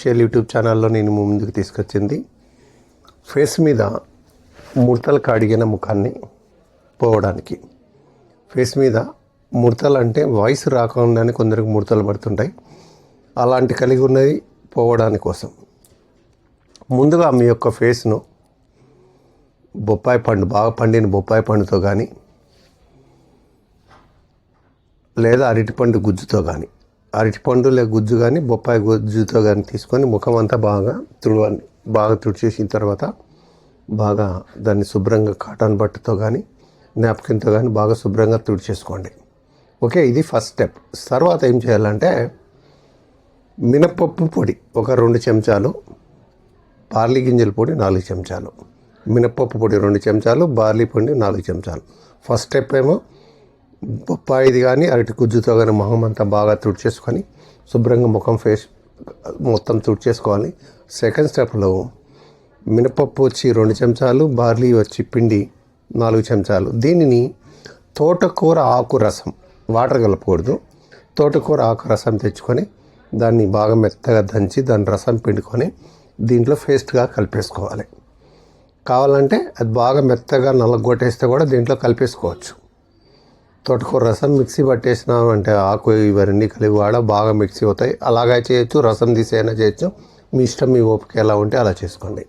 Shale YouTube ఛానల్లో నేను ముందుకు తీసుకొచ్చింది. ఫేస్ మీద ముడతలు కడిగిన ముఖాన్ని పోవడానికి. ఫేస్ మీద ముడతలు అంటే వాయిస్ రాకుండానే కొందరికి ముడతలు పడుతుంటాయి. అలాంటి కలిగి ఉన్నది పోవడానికి కోసం. ముందుగా మీ యొక్క ఫేస్ను బొప్పాయి పండు బాగా పండిన బొప్పాయి పండుతో కానీ లేదా అరటిపండు గుజ్జుతో కానీ అరటిపండు లేక గుజ్జు కానీ బొప్పాయి గుజ్జుతో కానీ తీసుకొని ముఖం అంతా బాగా తుడవండి బాగా తుడిచేసిన తర్వాత బాగా దాన్ని శుభ్రంగా కాటన్ బట్టతో కానీ నాప్కిన్తో కానీ బాగా శుభ్రంగా తుడిచేసుకోండి. ఓకే ఇది ఫస్ట్ స్టెప్. తర్వాత ఏం చేయాలంటే మినపప్పు పొడి ఒక రెండు చెంచాలు బార్లీ గింజల పొడి నాలుగు చెంచాలు. మినపప్పు పొడి రెండు చెంచాలు బార్లీ పొడి నాలుగు చెంచాలు. ఫస్ట్ స్టెప్ ఏమో బొప్పాయిది కానీ అరటి గుజ్జుతో కానీ మొహం అంతా బాగా తుడిచేసుకొని శుభ్రంగా ముఖం ఫేస్ మొత్తం తుడిచేసుకోవాలి సెకండ్ స్టెప్లో మినపప్పు వచ్చి రెండు చెంచాలు బార్లీ వచ్చి పిండి నాలుగు చెంచాలు. దీనిని తోటకూర ఆకు రసం వాటర్ కలపకూడదు. తోటకూర ఆకు రసం తెచ్చుకొని దాన్ని బాగా మెత్తగా దంచి దాని రసం పిండుకొని దీంట్లో పేస్ట్గా కలిపేసుకోవాలి. కావాలంటే అది బాగా మెత్తగా నల్లగొట్టేస్తే కూడా దీంట్లో కలిపేసుకోవచ్చు. తోటకూర రసం మిక్సీ పట్టేసినాం అంటే ఆకు ఇవన్నీ కలిపి వాడ బాగా మిక్సీ అవుతాయి. అలాగే చేయొచ్చు రసం తీసైనా చేయొచ్చు. మీ ఇష్టం మీ ఓపిక ఎలా ఉంటే అలా చేసుకోండి.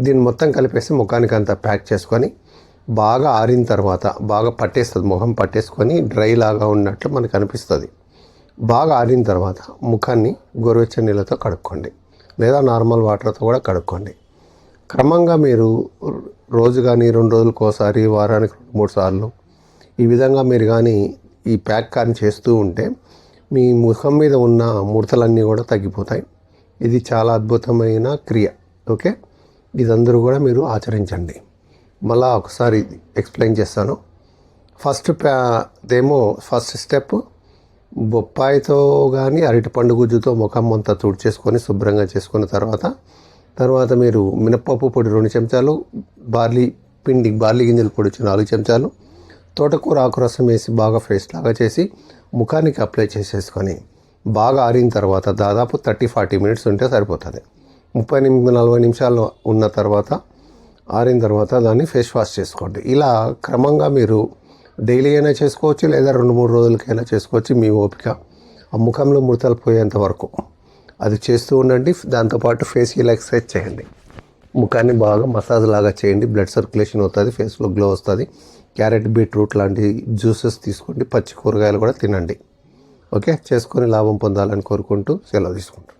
దీన్ని మొత్తం కలిపేసి ముఖానికి అంతా ప్యాక్ చేసుకొని బాగా ఆరిన తర్వాత బాగా పట్టేస్తుంది ముఖం పట్టేసుకొని డ్రై లాగా ఉన్నట్లు మనకు అనిపిస్తుంది. బాగా ఆరిన తర్వాత ముఖాన్ని గోరువెచ్చని నీళ్ళతో కడుక్కోండి. లేదా నార్మల్ వాటర్తో కూడా కడుక్కోండి. క్రమంగా మీరు రోజు కానీ రెండు రోజులకు ఒకసారి వారానికి మూడు సార్లు ఈ విధంగా మీరు కానీ ఈ ప్యాక్ కానీ చేస్తూ ఉంటే మీ ముఖం మీద ఉన్న ముడతలన్నీ కూడా తగ్గిపోతాయి. ఇది చాలా అద్భుతమైన క్రియ. ఓకే? ఇదందరూ కూడా మీరు ఆచరించండి. మళ్ళా ఒకసారి ఎక్స్ప్లెయిన్ చేస్తాను. ఫస్ట్ ప్యా దేమో ఫస్ట్ స్టెప్ బొప్పాయితో కానీ అరటిపండు గుజ్జుతో ముఖం అంతా తుడిచేసుకొని శుభ్రంగా చేసుకున్న తర్వాత తర్వాత మీరు మినప్పప్పు పొడి రెండు చెంచాలు బార్లీ పిండి బార్లీ గింజల పొడి నాలుగు చెంచాలు తోటకూర ఆకురసం వేసి బాగా ఫేస్ లాగా చేసి ముఖానికి అప్లై చేసేసుకొని బాగా ఆరిన తర్వాత దాదాపు థర్టీ ఫార్టీ మినిట్స్ ఉంటే సరిపోతుంది. ముప్పై నిమిషం నలభై నిమిషాలు ఉన్న తర్వాత ఆరిన తర్వాత దాన్ని ఫేస్ వాష్ చేసుకోండి. ఇలా క్రమంగా మీరు డైలీ అయినా చేసుకోవచ్చు లేదా రెండు మూడు రోజులకైనా చేసుకోవచ్చు. మీ ఓపిక ఆ ముఖంలో ముడతలు పోయేంత వరకు. అది చేస్తూ ఉండండి. దాంతోపాటు ఫేషియల్ ఎక్సర్సైజ్ చేయండి. ముఖాన్ని బాగా మసాజ్ లాగా చేయండి. బ్లడ్ సర్క్యులేషన్ అవుతుంది ఫేస్లో గ్లో వస్తుంది. క్యారెట్ బీట్రూట్ లాంటి జ్యూసెస్ తీసుకోండి. పచ్చి కూరగాయలు కూడా తినండి. ఓకే? చేసుకొని లాభం పొందాలని కోరుకుంటూ సెలవు తీసుకుంటున్నాను.